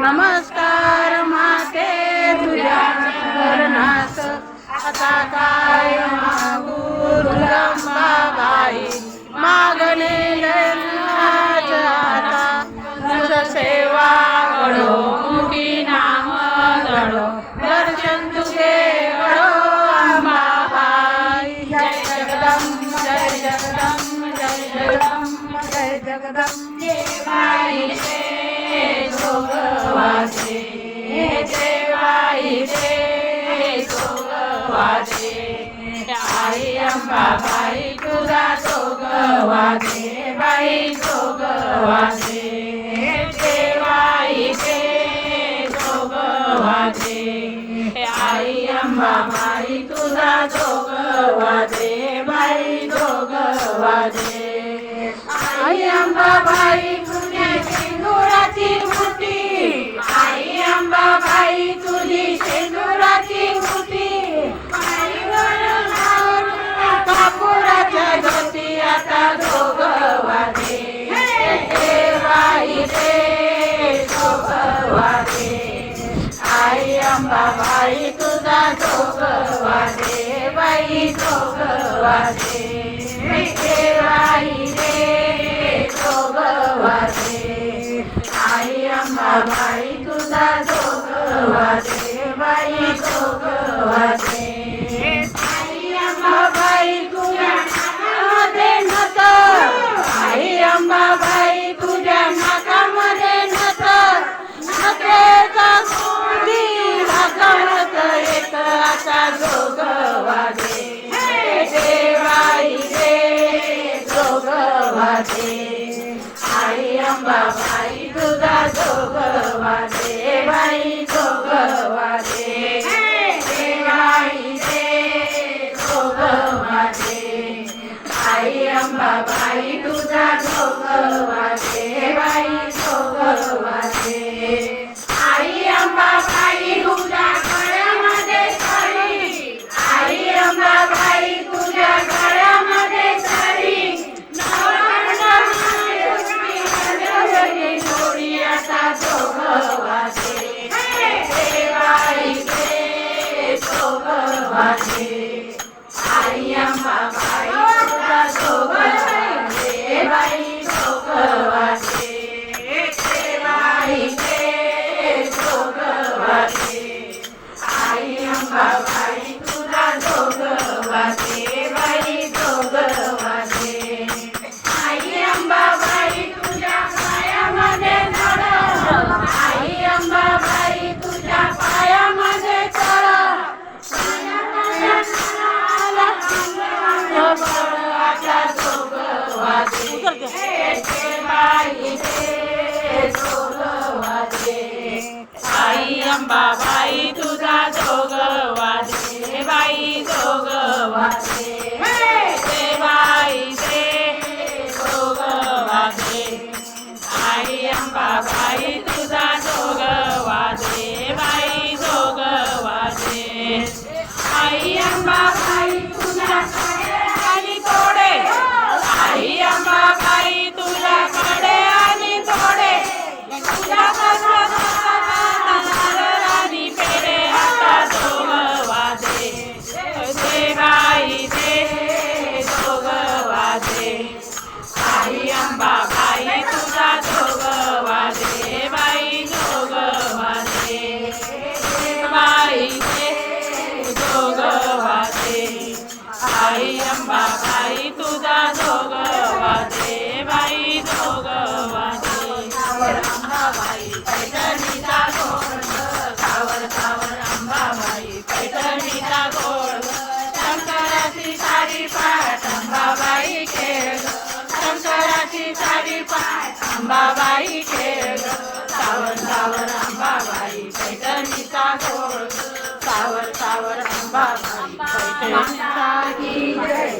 नमस्कार माते तुझ्या चरणास. आता काय मागू बाई मागणे आता सेवा घडो मुखी नाम घडो दर्शन तुझे घडो अंबाबाई. जय जगदम जय जगदम जय वाचे देवाई आई अंबाबाई तुझा जोगवासे बाई जोगवासे देवाई रे जोगवासे आई अंबाबाई तुझा बाई आई अंबाबाई तुझी शेंदुराची मुठी आई अंबाबाई तुझी शेंदुराची मुठी कापुराच्या ज्योती आता जोगवादे देवाई रे जोगवादे आई अंबाबाई तुझा जोगवादे बाई जोगवादे आई अंबाबाई तुझा जोगवादे बाई जोगवादे आई अंबाबाई तुझ्या नाकामध्ये नत आई अंबाबाई तुझ्या नाकामध्ये नत नकेचा सोडी नाकावत एक आता जोगवादे देवाई रे जोगवादे आई अंबाबाई आई अंबाबाई तुझा जोगवादे बाई जोगवादे वाचे जोगवादे बाई रे जोगवादे आई अंबाबाई तुझा जोगवादे बाई जोगवादे देवाई रे आई अंबाबाई अंबाबाई खेळ शंकराची साडी पाय अंबाबाई खेळ सावर सावर अंबाबाई पैठणीचा गोळ सावर सावर अंबाबाई पैठणीचा की जय.